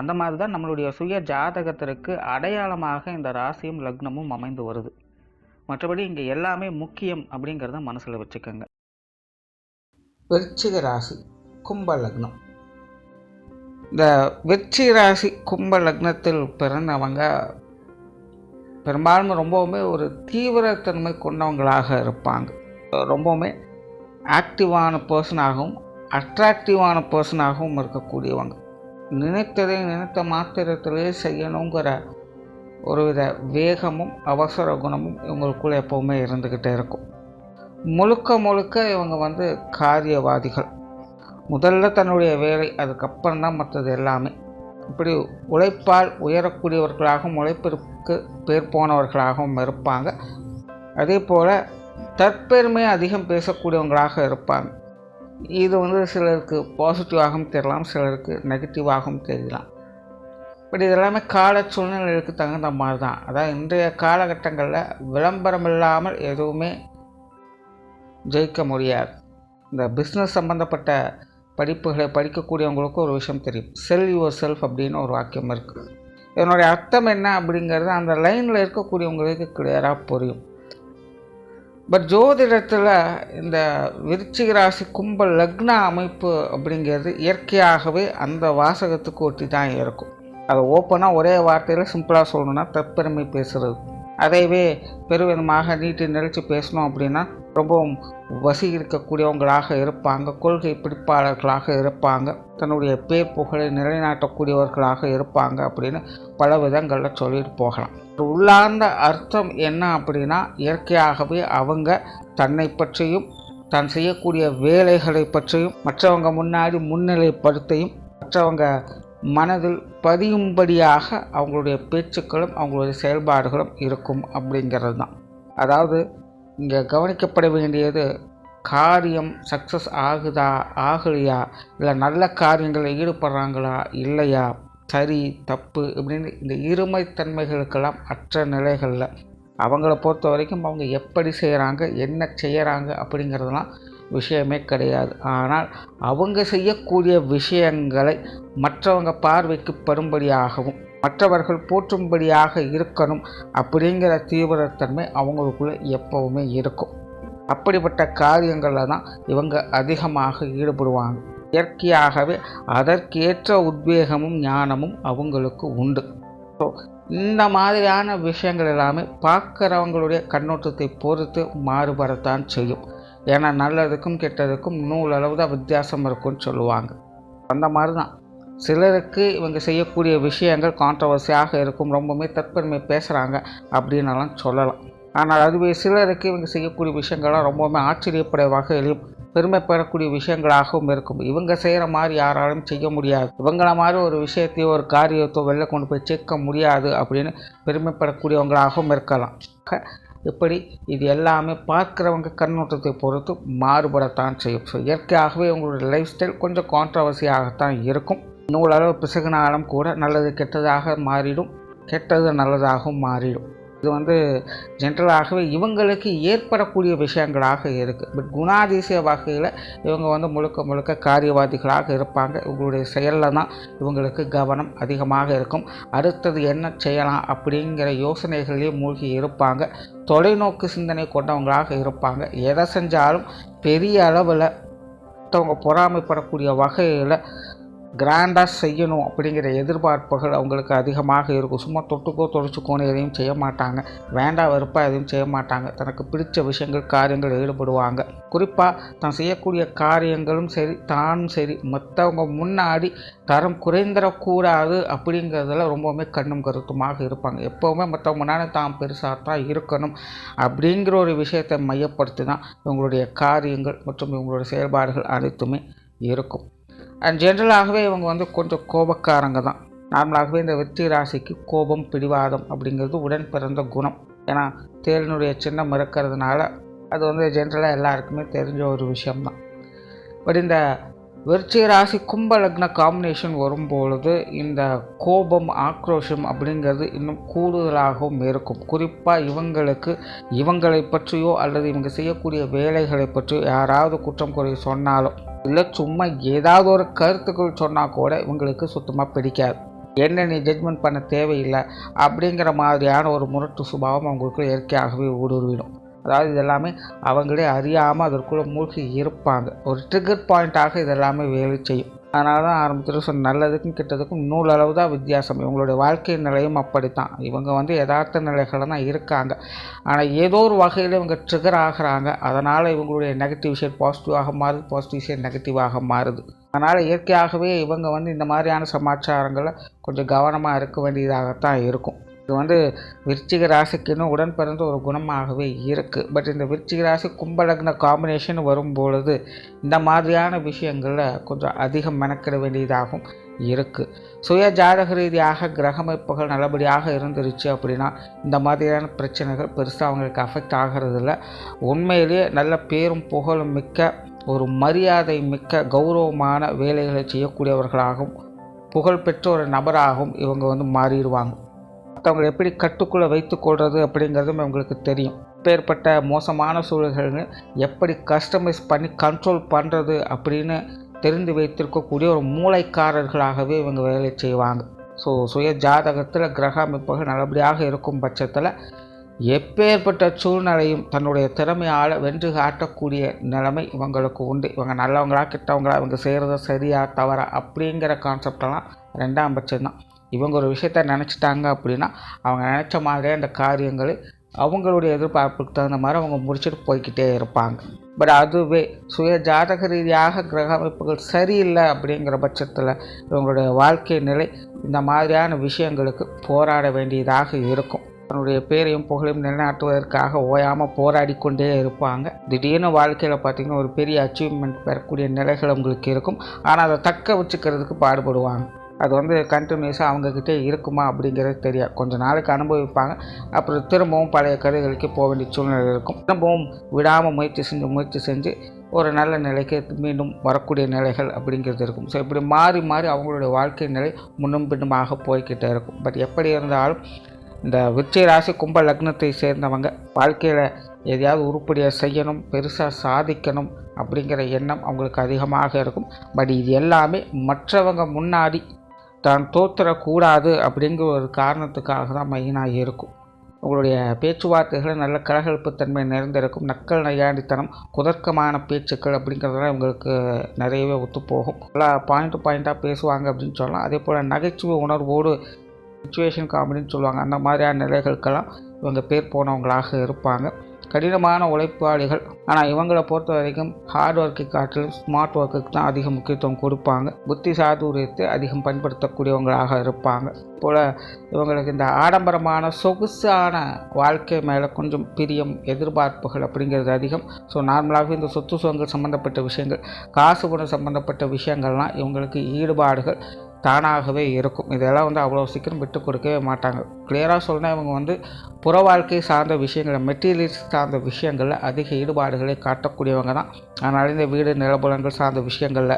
அந்த மாதிரி தான் நம்மளுடைய சுய ஜாதகத்திற்கு அடையாளமாக இந்த ராசியும் லக்னமும் அமைந்து வருது. மற்றபடி இங்கே எல்லாமே முக்கியம் அப்படிங்கிறத மனசில் வச்சுக்கோங்க. விருச்சிக ராசி கும்ப லக்னம். இந்த விருச்சிக ராசி கும்ப லக்னத்தில் பிறந்தவங்க பெரும்பாலும் ரொம்பவுமே ஒரு தீவிரத்தன்மை கொண்டவங்களாக இருப்பாங்க. ரொம்பவுமே ஆக்டிவான பர்சனாகவும் அட்ராக்டிவான பர்சனாகவும் இருக்கக்கூடியவங்க. நினைத்ததை நினைத்த மாத்திரத்திலே செய்யணுங்கிற ஒருவித வேகமும் அவசர குணமும் இவங்களுக்குள்ள எப்போவுமே இருந்துக்கிட்டே இருக்கும். முழுக்க முழுக்க இவங்க வந்து காரியவாதிகள். முதல்ல தன்னுடைய வேலை அதுக்கப்புறம் தான் மற்றது எல்லாமே. இப்படி உழைப்பால் உயரக்கூடியவர்களாகவும் உழைப்பிற்கு பேர் போனவர்களாகவும் இருப்பாங்க. அதே போல் தற்பெருமை அதிகம் பேசக்கூடியவங்களாக இருப்பாங்க. இது வந்து சிலருக்கு பாசிட்டிவாகவும் தெரியலாம் சிலருக்கு நெகட்டிவாகவும் தெரியலாம். பட் இது எல்லாமே கால சூழ்நிலைகளுக்கு தகுந்த மாதிரி தான் அதாவது இன்றைய காலகட்டங்களில் விளம்பரம் இல்லாமல் எதுவுமே ஜெயிக்க முடியாது. இந்த பிஸ்னஸ் சம்மந்தப்பட்ட படிப்புகளை படிக்கக்கூடியவங்களுக்கு ஒரு விஷயம் தெரியும். செல் யுவர் செல்ஃப் அப்படின்னு ஒரு வாக்கியம் இருக்குது இதனுடைய அர்த்தம் என்ன அப்படிங்கிறது அந்த லைனில் இருக்கக்கூடியவங்களுக்கு கிளியராக புரியும். பட் ஜோதிடத்தில் இந்த விருச்சிக ராசி கும்பல் லக்ன அமைப்பு அப்படிங்கிறது இயற்கையாகவே அந்த வாசகத்துக்கு ஒட்டி தான் இருக்கும். அதை ஓப்பனாக ஒரே வார்த்தையில் சிம்பிளாக சொல்லணும்னா தற்பெருமை பேசுகிறது அதைவே பெருவிதமாக நீட்டி நிறுத்தி பேசணும் அப்படின்னா ரொம்பவும் வசீகரிக்கக்கூடியவங்களாக இருப்பாங்க கொள்கை பிடிப்பாளர்களாக இருப்பாங்க தன்னுடைய பேர் புகழை நிலைநாட்டக்கூடியவர்களாக இருப்பாங்க அப்படின்னு பல விதங்களில் சொல்லிட்டு போகலாம். உள்ளார்ந்த அர்த்தம் என்ன அப்படின்னா இயற்கையாகவே அவங்க தன்னை பற்றியும் தான் செய்யக்கூடிய வேலைகளை பற்றியும் மற்றவங்க முன்னாடி முன்னிலைப்படுத்தையும் மற்றவங்க மனதில் பதியும்படியாக அவங்களுடைய பேச்சுக்களும் அவங்களுடைய செயல்பாடுகளும் இருக்கும் அப்படிங்கிறது தான் அதாவது இங்கே கவனிக்கப்பட வேண்டியது காரியம் சக்ஸஸ் ஆகுதா ஆகலையா? இல்லை நல்ல காரியங்களில் ஈடுபடுறாங்களா? இல்லையா? சரி தப்பு இப்படின்னு இந்த இருமைத்தன்மைகளுக்கெல்லாம் அற்ற நிலைகளில் அவங்கள பொறுத்த வரைக்கும் அவங்க எப்படி செய்கிறாங்க என்ன செய்கிறாங்க அப்படிங்கிறதெல்லாம் விஷயமே கிடையாது. ஆனால் அவங்க செய்யக்கூடிய விஷயங்களை மற்றவங்க பார்வைக்கு படும்படியாகவும் மற்றவர்கள் போற்றும்படியாக இருக்கணும் அப்படிங்கிற தீவிரத்தன்மை அவங்களுக்குள்ளே எப்போவுமே இருக்கும். அப்படிப்பட்ட காரியங்களில் தான் இவங்க அதிகமாக ஈடுபடுவாங்க. இயற்கையாகவே அதற்கேற்ற உத்வேகமும் ஞானமும் அவங்களுக்கு உண்டு. ஸோ இந்த மாதிரியான விஷயங்கள் எல்லாமே பார்க்குறவங்களுடைய கண்ணோட்டத்தை பொறுத்து மாறுபடத்தான் செய்யும். ஏன்னா நல்லதுக்கும் கெட்டதுக்கும் நூலளவு தான் வித்தியாசம் இருக்கும்னு சொல்லுவாங்க. அந்த மாதிரி தான் சிலருக்கு இவங்க செய்யக்கூடிய விஷயங்கள் கான்ட்ரவர்சியாக இருக்கும் ரொம்பவுமே தற்பெருமை பேசுகிறாங்க அப்படின்னலாம் சொல்லலாம். ஆனால் அதுவே சிலருக்கு இவங்க செய்யக்கூடிய விஷயங்கள்லாம் ரொம்பவுமே ஆச்சரியப்பட வகையிலும் பெருமைப்படக்கூடிய விஷயங்களாகவும் இருக்கும். இவங்க செய்கிற மாதிரி யாராலும் செய்ய முடியாது. இவங்கள மாதிரி ஒரு விஷயத்தையோ ஒரு காரியத்தோ வெளில கொண்டு போய் சேர்க்க முடியாது அப்படின்னு பெருமைப்படக்கூடியவங்களாகவும் இருக்கலாம். இப்படி இது எல்லாமே பார்க்குறவங்க கண்ணோட்டத்தை பொறுத்து மாறுபடத்தான் செய்யும். ஸோ இயற்கையாகவே உங்களுடைய லைஃப் ஸ்டைல் கொஞ்சம் கான்ட்ரவர்சியாகத்தான் இருக்கும். நூலளவு பிசகுனாலும் கூட நல்லது கெட்டதாக மாறிடும். கெட்டது நல்லதாகவும் மாறிடும். இது வந்து ஜென்ரலாகவே இவங்களுக்கு ஏற்படக்கூடிய விஷயங்களாக இருக்குது பட் குணாதிசய வகையில் இவங்க வந்து முழுக்க முழுக்க காரியவாதிகளாக இருப்பாங்க. இவங்களுடைய செயலில் தான் இவங்களுக்கு கவனம் அதிகமாக இருக்கும். அடுத்தது என்ன செய்யலாம் அப்படிங்கிற யோசனைகளிலே மூழ்கி இருப்பாங்க. தொலைநோக்கு சிந்தனை கொண்டவங்களாக இருப்பாங்க. எதை செஞ்சாலும் பெரிய அளவில் மற்றவங்க பொறாமைப்படக்கூடிய வகையில் கிராண்டாக செய்யணும் அப்படிங்கிற எதிர்பார்ப்புகள் அவங்களுக்கு அதிகமாக இருக்கும். சும்மா தொட்டுக்கோ தொலைச்சிக்கோன்னு எதையும் செய்ய மாட்டாங்க. வேண்டாம் வெறுப்பாக எதையும் செய்ய மாட்டாங்க. தனக்கு பிடிச்ச விஷயங்கள் காரியங்கள் ஈடுபடுவாங்க. குறிப்பாக தான் செய்யக்கூடிய காரியங்களும் சரி தானும் சரி மற்றவங்க முன்னாடி தரம் குறைந்திடக்கூடாது அப்படிங்கிறதுல ரொம்பவுமே கண்ணும் கருத்துமாக இருப்பாங்க. எப்போவுமே மற்றவங்க முன்னாடி தான் பெருசாக தான் இருக்கணும் அப்படிங்கிற ஒரு விஷயத்தை மையப்படுத்தி தான் இவங்களுடைய காரியங்கள் மற்றும் இவங்களுடைய செயல்பாடுகள் அனைத்துமே இருக்கும். அண்ட் ஜென்ரலாகவே இவங்க வந்து கொஞ்சம் கோபக்காரங்க தான். நார்மலாகவே இந்த வெற்றி ராசிக்கு கோபம் பிடிவாதம் அப்படிங்கிறது உடன் பிறந்த குணம். ஏன்னா தேலினுடைய சின்னம் இருக்கிறதுனால அது வந்து ஜென்ரலாக எல்லாருக்குமே தெரிஞ்ச ஒரு விஷயம்தான் பட் இந்த விருச்சி ராசி கும்ப லக்ன காம்பினேஷன் வரும்பொழுது இந்த கோபம் ஆக்ரோஷம் அப்படிங்கிறது இன்னும் கூடுதலாகவும் இருக்கும். குறிப்பாக இவங்களுக்கு இவங்களை பற்றியோ அல்லது இவங்க செய்யக்கூடிய வேலைகளை பற்றியோ யாராவது குற்றம் குறை சொன்னாலும் இல்லை சும்மா ஏதாவது ஒரு கருத்துக்கள் சொன்னால் கூட இவங்களுக்கு சுத்தமாக பிடிக்காது. என்ன நீ ஜட்மெண்ட் பண்ண தேவையில்லை அப்படிங்கிற மாதிரியான ஒரு முரட்டு சுபாவம் அவங்களுக்கு இயற்கையாகவே ஊடுருவிடும். அதாவது இதெல்லாமே அவங்களே அறியாமல் அதற்குள்ளே மூழ்கி இருப்பாங்க. ஒரு ட்ரிகர் பாயிண்ட்டாக இதெல்லாமே வேலை செய்யும். அதனால தான் ஆரம்பத்தில் சொன்ன நல்லதுக்கும் கெட்டதுக்கும் நூலளவு தான் வித்தியாசம். இவங்களுடைய வாழ்க்கை நிலையும் அப்படித்தான். இவங்க வந்து யதார்த்த நிலைகளில் தான் இருக்காங்க. ஆனால் ஏதோ ஒரு வகையில் இவங்க ட்ரிகர் ஆகிறாங்க. அதனால் இவங்களுடைய நெகட்டிவ் விஷயம் பாசிட்டிவாக மாறுது பாசிட்டிவ் விஷயம் நெகட்டிவாக மாறுது. அதனால் இயற்கையாகவே இவங்க வந்து இந்த மாதிரியான சமாச்சாரங்களை கொஞ்சம் கவனமாக இருக்க வேண்டியதாகத்தான் இருக்கும். இது வந்து விருச்சிக ராசிக்குன்னு உடன் பிறந்த ஒரு குணமாகவே இருக்குது பட் இந்த விருச்சிக ராசி கும்பலக்ன காம்பினேஷன் வரும்பொழுது இந்த மாதிரியான விஷயங்களில் கொஞ்சம் அதிகம் மெனக்கிட வேண்டியதாகவும் இருக்குது சுய ஜாதக ரீதியாக கிரகமைப்புகள் நல்லபடியாக இருந்துருச்சு அப்படின்னா இந்த மாதிரியான பிரச்சனைகள் பெருசாக அவங்களுக்கு அஃபெக்ட் ஆகிறதில்ல. உண்மையிலேயே நல்ல பேரும் புகழும் மிக்க ஒரு மரியாதை மிக்க கௌரவமான வேலைகளை செய்யக்கூடியவர்களாகவும் புகழ்பெற்ற ஒரு நபராகவும் இவங்க வந்து மாறிடுவாங்க. மற்றவங்களை எப்படி கட்டுக்குள்ளே வைத்து கொள்வது அப்படிங்கிறதும் உங்களுக்கு தெரியும். இப்பேற்பட்ட மோசமான சூழல்கள் எப்படி கஸ்டமைஸ் பண்ணி கண்ட்ரோல் பண்ணுறது அப்படின்னு தெரிந்து வைத்திருக்கக்கூடிய ஒரு மூளைக்காரர்களாகவே இவங்க வேலை செய்வாங்க. ஸோ சுய ஜாதகத்தில் கிரக அமைப்புகள் நல்லபடியாக இருக்கும் பட்சத்தில் எப்பேற்பட்ட சூழ்நிலையும் தன்னுடைய திறமையால் வென்று காட்டக்கூடிய நிலைமை இவங்களுக்கு உண்டு. இவங்க நல்லவங்களா கெட்டவங்களா இவங்க செய்கிறத சரியா தவறா அப்படிங்கிற கான்செப்டெல்லாம் ரெண்டாம் பட்சம்தான். இவங்க ஒரு விஷயத்த நினச்சிட்டாங்க அப்படின்னா அவங்க நினச்ச மாதிரியே அந்த காரியங்களை அவங்களுடைய எதிர்பார்ப்புக்கு தகுந்த மாதிரி அவங்க முடிச்சுட்டு போய்கிட்டே இருப்பாங்க. பட் அதுவே சுய ஜாதக ரீதியாக கிரக அமைப்புகள் சரியில்லை அப்படிங்கிற பட்சத்தில் இவங்களுடைய வாழ்க்கை நிலை இந்த மாதிரியான விஷயங்களுக்கு போராட வேண்டியதாக இருக்கும். தன்னுடைய பேரையும் புகழையும் நிலைநாட்டுவதற்காக ஓயாமல் போராடி கொண்டே இருப்பாங்க. திடீர்னு வாழ்க்கையில் பார்த்திங்கன்னா ஒரு பெரிய அச்சீவ்மெண்ட் பெறக்கூடிய நிலைகள் உங்களுக்கு இருக்கும். ஆனால் அதை தக்க வச்சுக்கிறதுக்கு பாடுபடுவாங்க. அது வந்து கண்டினியூஸாக அவங்கக்கிட்டே இருக்குமா அப்படிங்கிறது தெரியாது. கொஞ்சம் நாளைக்கு அனுபவிப்பாங்க. அப்புறம் திரும்பவும் பழைய கதைகளுக்கு போக வேண்டிய சூழ்நிலை இருக்கும். திரும்பவும் விடாமல் முயற்சி செஞ்சு முயற்சி செஞ்சு ஒரு நல்ல நிலைக்கு மீண்டும் வரக்கூடிய நிலைகள் அப்படிங்கிறது இருக்கும். ஸோ இப்படி மாறி மாறி அவங்களுடைய வாழ்க்கை நிலை முன்னும் பின்னுமாக போய்கிட்டே இருக்கும். பட் எப்படி இருந்தாலும் இந்த விருச்சிக ராசி கும்ப லக்னத்தை சேர்ந்தவங்க வாழ்க்கையில் எதையாவது உருப்படியாக செய்யணும் பெருசாக சாதிக்கணும் அப்படிங்கிற எண்ணம் அவங்களுக்கு அதிகமாக இருக்கும். பட் இது எல்லாமே மற்றவங்க முன்னாடி தான் தோத்துறக்கூடாது அப்படிங்கிற ஒரு காரணத்துக்காக தான் மெயினாக இருக்கும். உங்களுடைய பேச்சுவார்த்தைகள் நல்ல கலகலப்புத்தன்மை நிறைந்திருக்கும். நக்கல் நையாண்டித்தனம் குதர்க்கமான பேச்சுக்கள் அப்படிங்கிறதெல்லாம் உங்களுக்கு நிறையவே ஒத்துப்போகும். நல்லா பாயிண்ட் பாயிண்ட்டாக பேசுவாங்க அப்படின்னு சொல்லலாம். அதே போல் நகைச்சுவை உணர்வோடு சுச்சுவேஷன் காமெடின்னு சொல்லுவாங்க. அந்த மாதிரியான நிலைகளுக்கெல்லாம் இவங்க பேர் போனவங்களாக இருப்பாங்க. கடினமான உழைப்பாளிகள். ஆனால் இவங்களை பொறுத்த வரைக்கும் ஹார்ட் ஒர்க்கை காட்டிலும் ஸ்மார்ட் ஒர்க்குக்கு தான் அதிக முக்கியத்துவம் கொடுப்பாங்க. புத்தி சாதுரியத்தை அதிகம் பயன்படுத்தக்கூடியவங்களாக இருப்பாங்க. போல் இவங்களுக்கு இந்த ஆடம்பரமான சொகுசான வாழ்க்கை மேலே கொஞ்சம் பிரியம் எதிர்பார்ப்புகள் அப்படிங்கிறது அதிகம். ஸோ நார்மலாகவே இந்த சொத்து சுகங்கள் சம்மந்தப்பட்ட விஷயங்கள் காசு குணம் சம்மந்தப்பட்ட விஷயங்கள்லாம் இவங்களுக்கு ஈடுபாடுகள் தானாகவே இருக்கும். இதெல்லாம் வந்து அவ்வளோ சீக்கிரம் விட்டு கொடுக்கவே மாட்டாங்க. கிளியராக சொன்னால் இவங்க வந்து புற வாழ்க்கை சார்ந்த விஷயங்களை மெட்டீரியல்ஸ் சார்ந்த விஷயங்களில் அதிக ஈடுபாடுகளை காட்டக்கூடியவங்க தான். அதனால் இந்த வீடு நிலபுலங்கள் சார்ந்த விஷயங்களில்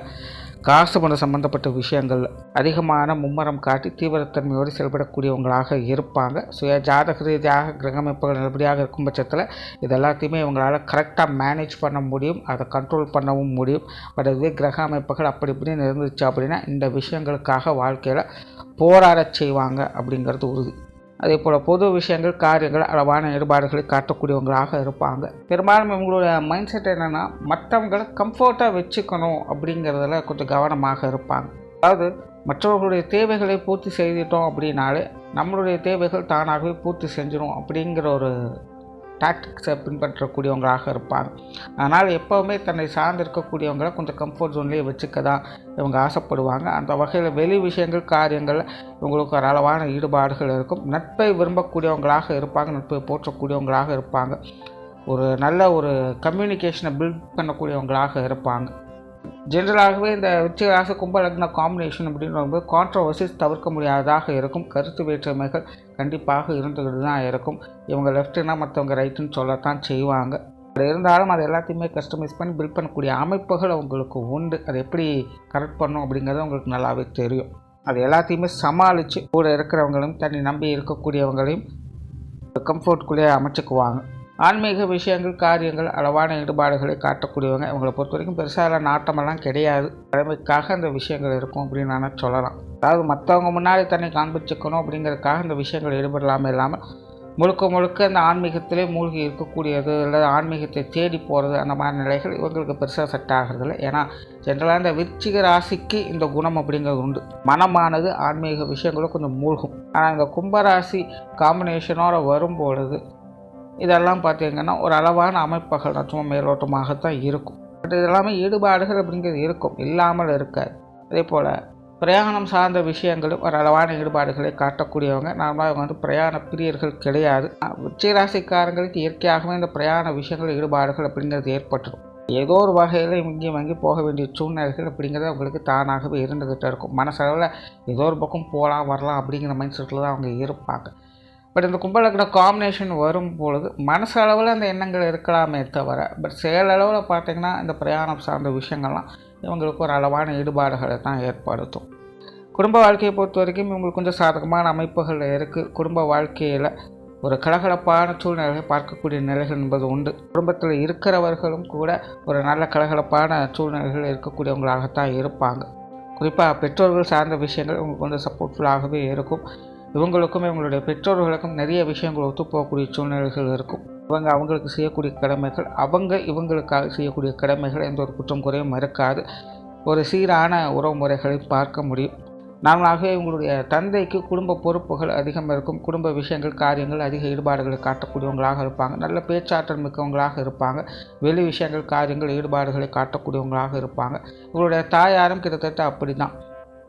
காசு பணம் சம்மந்தப்பட்ட விஷயங்கள் அதிகமான மும்மரம் காட்டி தீவிரத்தன்மையோடு செயல்படக்கூடியவங்களாக இருப்பாங்க. சுய ஜாதக ரீதியாக கிரகமைப்புகள் நல்லபடியாக இருக்கும் பட்சத்தில் இது எல்லாத்தையுமே இவங்களால் கரெக்டாக மேனேஜ் பண்ண முடியும் அதை கண்ட்ரோல் பண்ணவும் முடியும். பட் இதுவே கிரக அமைப்புகள் அப்படி இப்படின்னு இருந்துச்சு அப்படின்னா இந்த விஷயங்களுக்காக வாழ்க்கையில் போராடச் செய்வாங்க அப்படிங்கிறது உறுதி. அதே போல் பொது விஷயங்கள் காரியங்கள் அளவான ஈடுபாடுகளை காட்டக்கூடியவங்களாக இருப்பாங்க. பெரும்பாலும் இவங்களுடைய மைண்ட் செட் என்னென்னா மற்றவங்களை கம்ஃபர்ட்டாக வச்சுக்கணும் அப்படிங்கிறதுல கொஞ்சம் கவனமாக இருப்பாங்க. அதாவது மற்றவர்களுடைய தேவைகளை பூர்த்தி செய்துட்டோம் அப்படின்னாலே நம்மளுடைய தேவைகள் தானாகவே பூர்த்தி செஞ்சிடும் அப்படிங்கிற ஒரு டாக்டிக்ஸை பின்பற்றக்கூடியவங்களாக இருப்பாங்க. அதனால் எப்போவுமே தன்னை சார்ந்து இருக்கக்கூடியவங்களை கொஞ்சம் கம்ஃபர்ட் ஜோன்லேயே வச்சுக்க தான் இவங்க ஆசைப்படுவாங்க. அந்த வகையில் வெளி விஷயங்கள் காரியங்களில் இவங்களுக்கு ஒரு அளவான ஈடுபாடுகள் இருக்கும். நட்பை விரும்பக்கூடியவங்களாக இருப்பாங்க. நட்பை போற்றக்கூடியவங்களாக இருப்பாங்க. ஒரு நல்ல ஒரு கம்யூனிகேஷனை பில்ட் பண்ணக்கூடியவங்களாக இருப்பாங்க. ஜென்ரலாகவே இந்த விருச்சிக கும்பலக்ன காம்பினேஷன் அப்படின்னு வரும்போது கான்ட்ரவர்சிஸ் தவிர்க்க முடியாததாக இருக்கும். கருத்து வேற்றுமைகள் கண்டிப்பாக இருந்துக்கிட்டு தான் இருக்கும். இவங்க லெஃப்ட்டுனா மற்றவங்க ரைட்டுன்னு சொல்லத்தான் செய்வாங்க. அப்படி இருந்தாலும் அது எல்லாத்தையுமே கஸ்டமைஸ் பண்ணி பில்ட் பண்ணக்கூடிய அமைப்புகள் அவங்களுக்கு உண்டு. அதை எப்படி கரெக்ட் பண்ணும் அப்படிங்கிறது அவங்களுக்கு நல்லாவே தெரியும். அது எல்லாத்தையுமே சமாளித்து கூட இருக்கிறவங்களையும் தன்னை நம்பி இருக்கக்கூடியவங்களையும் கம்ஃபர்ட்குள்ளேயே அமைச்சுக்குவாங்க. ஆன்மீக விஷயங்கள் காரியங்கள் அளவான ஈடுபாடுகளை காட்டக்கூடியவங்க. இவங்களை பொறுத்த வரைக்கும் பெருசாக நாட்டமெல்லாம் கிடையாது. கடமைக்காக அந்த விஷயங்கள் இருக்கும் அப்படின்னு நான் சொல்லலாம். அதாவது மற்றவங்க முன்னாடி தன்னை காண்பிச்சுக்கணும் அப்படிங்கிறதுக்காக இந்த விஷயங்கள் ஈடுபடலாமல் இல்லாமல் முழுக்க முழுக்க அந்த ஆன்மீகத்திலே மூழ்கி இருக்கக்கூடியது அல்லது ஆன்மீகத்தை தேடி போகிறது அந்த மாதிரி நிலைகள் இவங்களுக்கு பெருசாக செட் ஆகிறதில்ல. ஏன்னா ஜென்ரலாக இந்த விருச்சிக ராசிக்கு இந்த குணம் அப்படிங்கிறது உண்டு. மனமானது ஆன்மீக விஷயங்களும் கொஞ்சம் மூழ்கும். ஆனால் இந்த கும்பராசி காம்பினேஷனோட வரும்பொழுது இதெல்லாம் பார்த்திங்கன்னா ஒரு அளவான அமைப்புகள் சும்மா மேலோட்டமாகத்தான் இருக்கும். பட் இதெல்லாமே ஈடுபாடுகள் அப்படிங்கிறது இருக்கும் இல்லாமல் இருக்காது. அதே போல் பிரயாணம் சார்ந்த விஷயங்களும் ஒரு அளவான ஈடுபாடுகளை காட்டக்கூடியவங்க. நார்மலாக இவங்க வந்து பிரயாண பிரியர்கள் கிடையாது. உச்சராசிக்காரங்களுக்கு இயற்கையாகவே இந்த பிரயாண விஷயங்கள் ஈடுபாடுகள் அப்படிங்கிறது ஏற்பட்டுடும் ஏதோ ஒரு வகையில் இங்கேயும் வாங்கி போக வேண்டிய சூழ்நிலைகள் அப்படிங்கிறது அவங்களுக்கு தானாகவே இருந்துக்கிட்டே இருக்கும். மனசளவில் ஏதோ ஒரு பக்கம் போகலாம் வரலாம் அப்படிங்கிற மைண்ட் செட்டில் தான் அவங்க இருப்பாங்க. பட் இந்த கும்பலக்கட காம்பினேஷன் வரும் பொழுது மனசளவில் அந்த எண்ணங்கள் இருக்கலாமே தவிர பட் செயலளவில் பார்த்திங்கன்னா இந்த பிரயாணம் சார்ந்த விஷயங்கள்லாம் இவங்களுக்கு ஒரு அளவான ஈடுபாடுகளை தான் ஏற்படுத்தும். குடும்ப வாழ்க்கையை பொறுத்த வரைக்கும் இவங்களுக்கு கொஞ்சம் சாதகமான அமைப்புகள் இருக்குது குடும்ப வாழ்க்கையில் ஒரு கலகலப்பான சூழ்நிலைகளை பார்க்கக்கூடிய நிலைகள் என்பது உண்டு. குடும்பத்தில் இருக்கிறவர்களும் கூட ஒரு நல்ல கலகலப்பான சூழ்நிலைகள் இருக்கக்கூடியவங்களாகத்தான் இருப்பாங்க. குறிப்பாக பெற்றோர்கள் சார்ந்த விஷயங்கள் உங்களுக்கு கொஞ்சம் சப்போர்ட்ஃபுல்லாகவே இருக்கும். இவங்களுக்கும் இவங்களுடைய பெற்றோர்களுக்கும் நிறைய விஷயங்கள் ஒத்துப்போகக்கூடிய சூழ்நிலைகள் இருக்கும். இவங்க அவங்களுக்கு செய்யக்கூடிய கடமைகள் அவங்க இவங்களுக்காக செய்யக்கூடிய கடமைகள் எந்த ஒரு குற்றம் குறையும் மறுக்காது. ஒரு சீரான உறவுமுறைகளை பார்க்க முடியும். நார்மலாகவே இவங்களுடைய தந்தைக்கு குடும்ப பொறுப்புகள் அதிகம் இருக்கும். குடும்ப விஷயங்கள் காரியங்கள் அதிக ஈடுபாடுகளை காட்டக்கூடியவங்களாக இருப்பாங்க. நல்ல பேச்சாற்றல் மிக்கவங்களாக இருப்பாங்க. வெளி விஷயங்கள் காரியங்கள் ஈடுபாடுகளை காட்டக்கூடியவங்களாக இருப்பாங்க. இவங்களுடைய தாயாரும் கிட்டத்தட்ட அப்படி தான்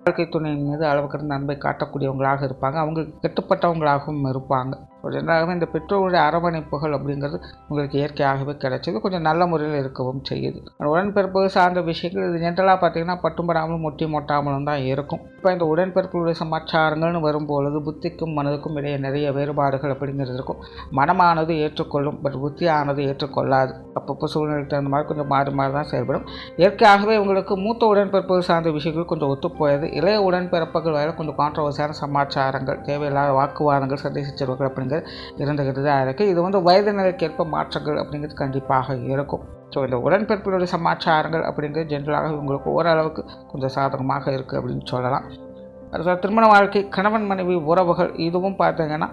வாழ்க்கை துணையின் மீது அளவுக்கு நன்மை காட்டக்கூடியவங்களாக இருப்பாங்க. அவங்களுக்கு கெட்டுப்பட்டவங்களாகவும் இருப்பாங்க. ஜென்ரலாகவே இந்த பெற்றோருடைய அரவணைப்புகள் அப்படிங்கிறது உங்களுக்கு இயற்கையாகவே கிடைச்சது. கொஞ்சம் நல்ல முறையில் இருக்கவும் செய்யுது. உடன்பிறப்பு சார்ந்த விஷயங்கள் இது ஜென்ரலாக பார்த்தீங்கன்னா பட்டும்படாமலும் முட்டி மொட்டாமலும் தான் இருக்கும். இப்போ இந்த உடன்பிறப்புடைய சமாச்சாரங்கள்னு வரும்பொழுது புத்திக்கும் மனதுக்கும் இடையே நிறைய வேறுபாடுகள் அப்படிங்கிறது இருக்கும். மனமானது ஏற்றுக்கொள்ளும் பட் புத்தியானது ஏற்றுக்கொள்ளாது. அப்பப்போ சூழ்நிலைக்கு தகுந்த மாதிரி கொஞ்சம் மாறி மாறி தான் செயல்படும். இயற்கையாகவே உங்களுக்கு மூத்த உடன்பிறப்பு சார்ந்த விஷயங்கள் கொஞ்சம் ஒத்துப்போயது. இளைய உடன்பிறப்புகள் வரை கொஞ்சம் கான்ட்ரவர்சியான சமாச்சாரங்கள் தேவையில்லாத வாக்குவாதங்கள் சண்டை சச்சரவுகள் அப்படிங்கிறது இருந்துக்கிட்டு தான் இருக்குது இது வந்து வயது நிலைக்கேற்ப மாற்றங்கள் அப்படிங்கிறது கண்டிப்பாக இருக்கும். ஸோ இந்த உடன்பிறப்பினுடைய சமாச்சாரங்கள் அப்படிங்கிறது ஜென்ரலாக இவங்களுக்கு ஓரளவுக்கு கொஞ்சம் சாதகமாக இருக்குது அப்படின்னு சொல்லலாம். அடுத்த திருமண வாழ்க்கை கணவன் மனைவி உறவுகள் இதுவும் பார்த்தீங்கன்னா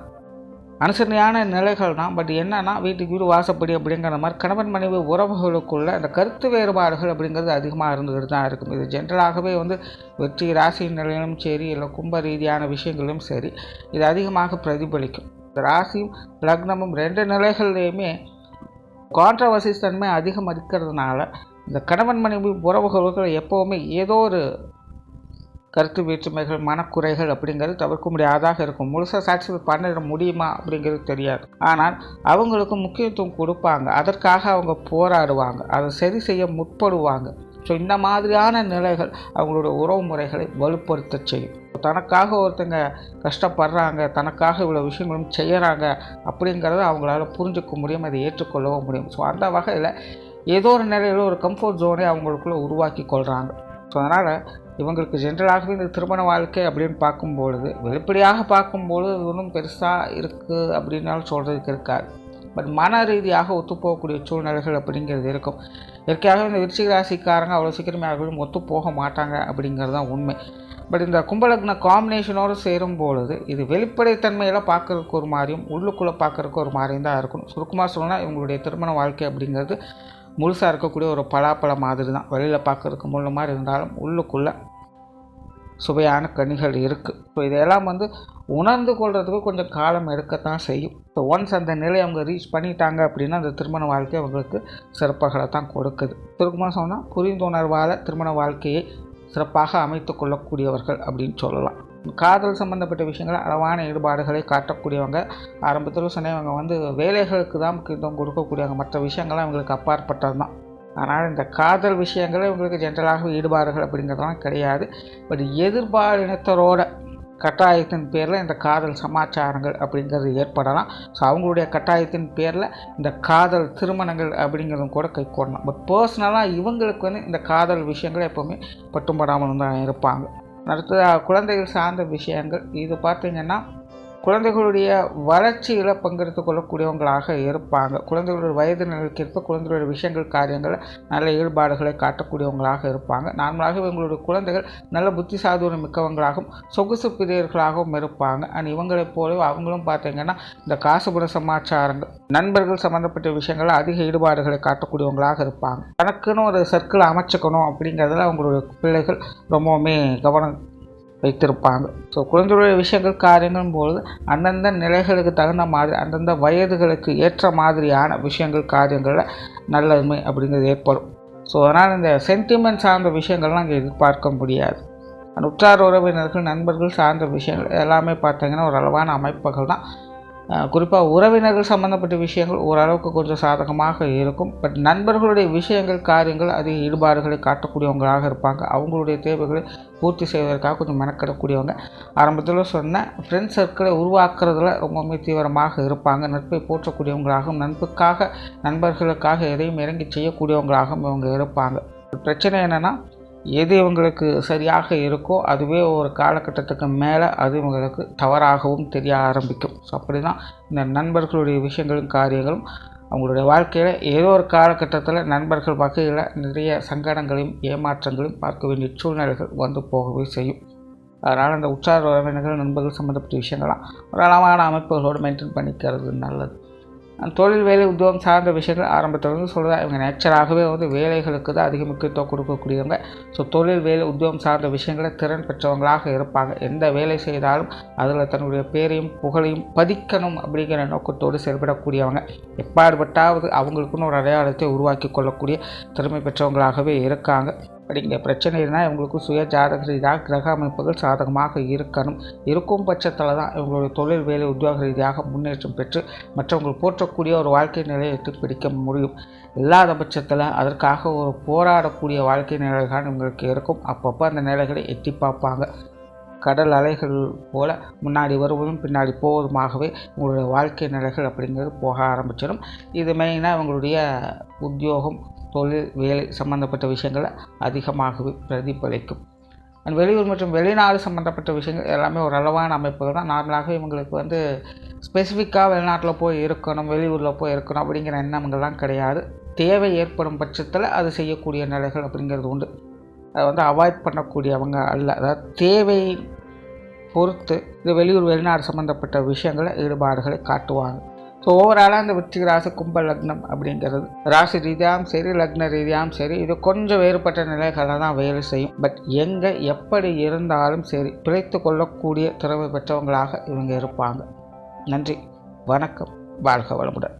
அனுசரணையான நிலைகள் தான் பட் என்னன்னா வீட்டுக்கு வீடு வாசப்படி அப்படிங்கிற மாதிரி கணவன் மனைவி உறவுகளுக்குள்ள அந்த கருத்து வேறுபாடுகள் அப்படிங்கிறது அதிகமாக இருந்துகிட்டு தான் இருக்கும். இது ஜென்ரலாகவே வந்து வெற்றி ராசி நிலையிலும் சரி இல்லை கும்ப ரீதியான விஷயங்களும் சரி இது அதிகமாக பிரதிபலிக்கும். ராசியும் லக்னமும் ரெண்டு நிலைகள்லேயுமே கான்ட்ரவர்சிஸ் தன்மை அதிகம் இருக்கிறதுனால இந்த கணவன் மனைவி உறவுகளுக்குள்ள எப்போவுமே ஏதோ ஒரு கருத்து வேற்றுமைகள் மனக்குறைகள் அப்படிங்கிறது தவிர்க்க முடியாதாக இருக்கும். முழுசாக சாட்சி பண்ணிட முடியுமா அப்படிங்கிறது தெரியாது. ஆனால் அவங்களுக்கு முக்கியத்துவம் கொடுப்பாங்க. அதற்காக அவங்க போராடுவாங்க. அதை சரி செய்ய முற்படுவாங்க. ஸோ இந்த மாதிரியான நிலைகள் அவங்களோட உறவு முறைகளை வலுப்படுத்த செய்யும். தனக்காக ஒருத்தங்க கஷ்டப்படுறாங்க தனக்காக இவ்வளோ விஷயங்களும் செய்கிறாங்க அப்படிங்கிறத அவங்களால புரிஞ்சுக்க முடியும் அதை ஏற்றுக்கொள்ளவும் முடியும். ஸோ அந்த வகையில் ஏதோ ஒரு நிலையில் ஒரு கம்ஃபர்ட் ஜோனை அவங்களுக்குள்ளே உருவாக்கி கொள்கிறாங்க ஸோ அதனால் இவங்களுக்கு ஜென்ரலாகவே இந்த திருமண வாழ்க்கை அப்படின்னு பார்க்கும்பொழுது வெளிப்படையாக பார்க்கும்பொழுது இது ஒன்றும் பெருசாக இருக்குது அப்படின்னாலும் சொல்கிறதுக்கு இருக்காது. பட் மன ரீதியாக ஒத்துப்போகக்கூடிய சூழ்நிலைகள் அப்படிங்கிறது இருக்கும். இயற்கையாகவே இந்த விருச்சிக ராசிக்காரங்க அவ்வளோ சீக்கிரமே யாருக்கும் ஒத்து போக மாட்டாங்க அப்படிங்கிறது தான் உண்மை. பட் இந்த கும்பலக்ன காம்பினேஷனோடு சேரும் பொழுது இது வெளிப்படைத்தன்மையில் பார்க்குறதுக்கு ஒரு மாதிரியும் உள்ளுக்குள்ளே பார்க்குறதுக்கு ஒரு மாதிரியும் தான் இருக்கணும். சுருக்கமாக சொல்லணும்னா இவங்களுடைய திருமண வாழ்க்கை அப்படிங்கிறது முழுசாக இருக்கக்கூடிய ஒரு பலாப்பழ மாதிரி தான். வெளியில் பார்க்குறதுக்கு முள்ள மாதிரி இருந்தாலும் உள்ளுக்குள்ளே சுவையான கனிகள் இருக்குது ஸோ இதையெல்லாம் வந்து உணர்ந்து கொள்கிறதுக்கு கொஞ்சம் காலம் எடுக்கத்தான் செய்யும். ஸோ ஒன்ஸ் அந்த நிலையை அவங்க ரீச் பண்ணிட்டாங்க அப்படின்னா அந்த திருமண வாழ்க்கை அவங்களுக்கு சிறப்புகளை தான் கொடுக்குது. சுருக்கமாக சொன்னால் புரிந்துணர்வால் திருமண வாழ்க்கையை சிறப்பாக அமைத்து கொள்ளக்கூடியவர்கள் அப்படின்னு சொல்லலாம். காதல் சம்மந்தப்பட்ட விஷயங்கள் அளவான ஈடுபாடுகளை காட்டக்கூடியவங்க ஆரம்பத்தில் சொன்னவங்க வந்து வேலைகளுக்கு தான் முக்கியத்துவம் கொடுக்கக்கூடியவங்க. மற்ற விஷயங்கள்லாம் இவங்களுக்கு அப்பாற்பட்டது தான். ஆனால் இந்த காதல் விஷயங்களை இவங்களுக்கு ஜென்ரலாக ஈடுபாடுகள் அப்படிங்கிறதெல்லாம் கிடையாது. பட் எதிர்பாலினத்தரோட கட்டாயத்தின் பேரில் இந்த காதல் சமாச்சாரங்கள் அப்படிங்கிறது ஏற்படலாம். ஸோ அவங்களுடைய கட்டாயத்தின் பேரில் இந்த காதல் திருமணங்கள் அப்படிங்கிறதும் கூட கை கூடலாம். பட் பர்சனலாக இவங்களுக்கு வந்து இந்த காதல் விஷயங்கள் எப்போவுமே பட்டும்படாமல் தான் இருப்பாங்க. அடுத்தது குழந்தைகள் சார்ந்த விஷயங்கள். இது பார்த்திங்கன்னா குழந்தைகளுடைய வளர்ச்சியில் பங்கெடுத்து கொள்ளக்கூடியவங்களாக இருப்பாங்க. குழந்தைகளுடைய வயது நிலைக்கேற்ப குழந்தைகளுடைய விஷயங்கள் காரியங்கள் நல்ல ஈடுபாடுகளை காட்டக்கூடியவங்களாக இருப்பாங்க. நார்மலாக இவங்களுடைய குழந்தைகள் நல்ல புத்தி சாதுரம் மிக்கவங்களாகவும் சொகுசு பிரியர்களாகவும் இருப்பாங்க. அண்ட் இவங்களைப் போலவே அவங்களும் பார்த்தீங்கன்னா இந்த காசுபுர சமாச்சாரங்கள் நண்பர்கள் சம்மந்தப்பட்ட விஷயங்கள் அதிக ஈடுபாடுகளை காட்டக்கூடியவங்களாக இருப்பாங்க. தனக்குன்னு ஒரு சர்க்கிள் அமைச்சுக்கணும் அப்படிங்கிறதுல அவங்களுடைய பிள்ளைகள் ரொம்பவுமே கவனம் வைத்திருப்பாங்க. ஸோ குழந்தைகளுடைய விஷயங்கள் காரியங்கள் பொழுது அந்தந்த நிலைகளுக்கு தகுந்த மாதிரி அந்தந்த வயதுகளுக்கு ஏற்ற மாதிரியான விஷயங்கள் காரியங்களில் நல்லதுமை அப்படிங்கிறது ஏற்படும். ஸோ அதனால் இந்த சென்டிமெண்ட் சார்ந்த விஷயங்கள்லாம் அங்கே எதிர்பார்க்க முடியாது. உற்றார் உறவினர்கள் நண்பர்கள் சார்ந்த விஷயங்கள் எல்லாமே பார்த்தீங்கன்னா ஒரு அளவான அமைப்புகள் தான். குறிப்பாக உறவினர்கள் சம்மந்தப்பட்ட விஷயங்கள் ஓரளவுக்கு கொஞ்சம் சாதகமாக இருக்கும். பட் நண்பர்களுடைய விஷயங்கள் காரியங்கள் அதிக ஈடுபாடுகளை காட்டக்கூடியவங்களாக இருப்பாங்க. அவங்களுடைய தேவைகளை பூர்த்தி செய்வதற்காக கொஞ்சம் மெனக்கிடக்கூடியவங்க. ஆரம்பத்தில் சொன்ன ஃப்ரெண்ட் சர்க்கிளை உருவாக்குறதுல ரொம்பவுமே தீவிரமாக இருப்பாங்க. நட்பை போற்றக்கூடியவங்களாகவும் நட்புக்காக நண்பர்களுக்காக எதையும் இறங்கி செய்யக்கூடியவங்களாகவும் இவங்க இருப்பாங்க. பிரச்சனை என்னென்னா எது இவங்களுக்கு சரியாக இருக்கோ அதுவே ஒரு காலகட்டத்துக்கு மேலே அது இவங்களுக்கு தவறாகவும் தெரிய ஆரம்பிக்கும். ஸோ அப்படி தான் இந்த நண்பர்களுடைய விஷயங்களும் காரியங்களும் அவங்களுடைய வாழ்க்கையில் ஏதோ ஒரு காலகட்டத்தில் நண்பர்கள் வகையில் நிறைய சங்கடங்களையும் ஏமாற்றங்களையும் பார்க்க வேண்டிய சூழ்நிலைகள் வந்து போகவே செய்யும். அதனால் அந்த உற்சார உறவினர்கள் நண்பர்கள் சம்மந்தப்பட்ட விஷயங்கள்லாம் ஒரு அளவான அமைப்புகளோடு மெயின்டைன் பண்ணிக்கிறது நல்லது. தொழில் வேலை உத்தியோகம் சார்ந்த விஷயங்கள் ஆரம்பத்தில் வந்து சொல்கிறதா இவங்க நேச்சராகவே வந்து வேலைகளுக்கு தான் அதிக முக்கியத்துவம் கொடுக்கக்கூடியவங்க. ஸோ தொழில் வேலை உத்தியோகம் சார்ந்த விஷயங்களை திறன் பெற்றவங்களாக இருப்பாங்க. எந்த வேலை செய்தாலும் அதில் தன்னுடைய பேரையும் புகழையும் பதிக்கணும் அப்படிங்கிற நோக்கத்தோடு செயல்படக்கூடியவங்க. எப்பாடுபட்டாவது அவங்களுக்குன்னு ஒரு அடையாளத்தை உருவாக்கி கொள்ளக்கூடிய திறமை பெற்றவங்களாகவே இருக்காங்க. அப்படிங்கிற பிரச்சனை இருந்தால் இவங்களுக்கு சுய ஜாதக ரீதியாக கிரக அமைப்புகள் சாதகமாக இருக்கணும். இருக்கும் பட்சத்தில் தான் இவங்களுடைய தொழில் வேலை உத்தியோக ரீதியாக முன்னேற்றம் பெற்று மற்றவங்கள் போற்றக்கூடிய ஒரு வாழ்க்கை நிலையை எட்டு பிடிக்க முடியும். இல்லாத பட்சத்தில் அதற்காக ஒரு போராடக்கூடிய வாழ்க்கை நிலைகள் இவங்களுக்கு இருக்கும். அப்பப்போ அந்த நிலைகளை எட்டி பார்ப்பாங்க. கடல் அலைகள் போல் முன்னாடி வருவதும் பின்னாடி போவதுமாகவே உங்களுடைய வாழ்க்கை நிலைகள் அப்படிங்கிறது போக ஆரம்பிச்சிடும். இது மெயினாக உங்களுடைய உத்தியோகம் தொழில் வேலை சம்மந்தப்பட்ட விஷயங்களை அதிகமாகவே பிரதிபலிக்கும். அண்ட் வெளியூர் மற்றும் வெளிநாடு சம்மந்தப்பட்ட விஷயங்கள் எல்லாமே ஒரு அளவான அமைப்புகள் தான். நார்மலாகவே இவங்களுக்கு வந்து ஸ்பெசிஃபிக்காக வெளிநாட்டில் போய் இருக்கணும் வெளியூரில் போய் இருக்கணும் அப்படிங்கிற எண்ணங்கள்லாம் கிடையாது. தேவை ஏற்படும் பட்சத்தில் அது செய்யக்கூடிய நிலைகள் அப்படிங்கிறது உண்டு. அதை வந்து அவாய்ட் பண்ணக்கூடியவங்க அல்ல. அதாவது தேவை பொறுத்து இந்த வெளியூர் வெளிநாடு சம்மந்தப்பட்ட விஷயங்களை ஈடுபாடுகளை காட்டுவாங்க. ஸோ ஓவராலாக அந்த விருச்சிக ராசி கும்ப லக்னம் அப்படிங்கிறது. ராசி ரீதியாகவும் சரி லக்ன ரீதியாகவும் சரி இது கொஞ்சம் வேறுபட்ட நிலைகளை தான் வேலை செய்யும். பட் எங்கே எப்படி இருந்தாலும் சரி பிழைத்து கொள்ளக்கூடிய திறமை பெற்றவங்களாக இவங்க இருப்பாங்க. நன்றி வணக்கம் வாழ்க வளமுடன்.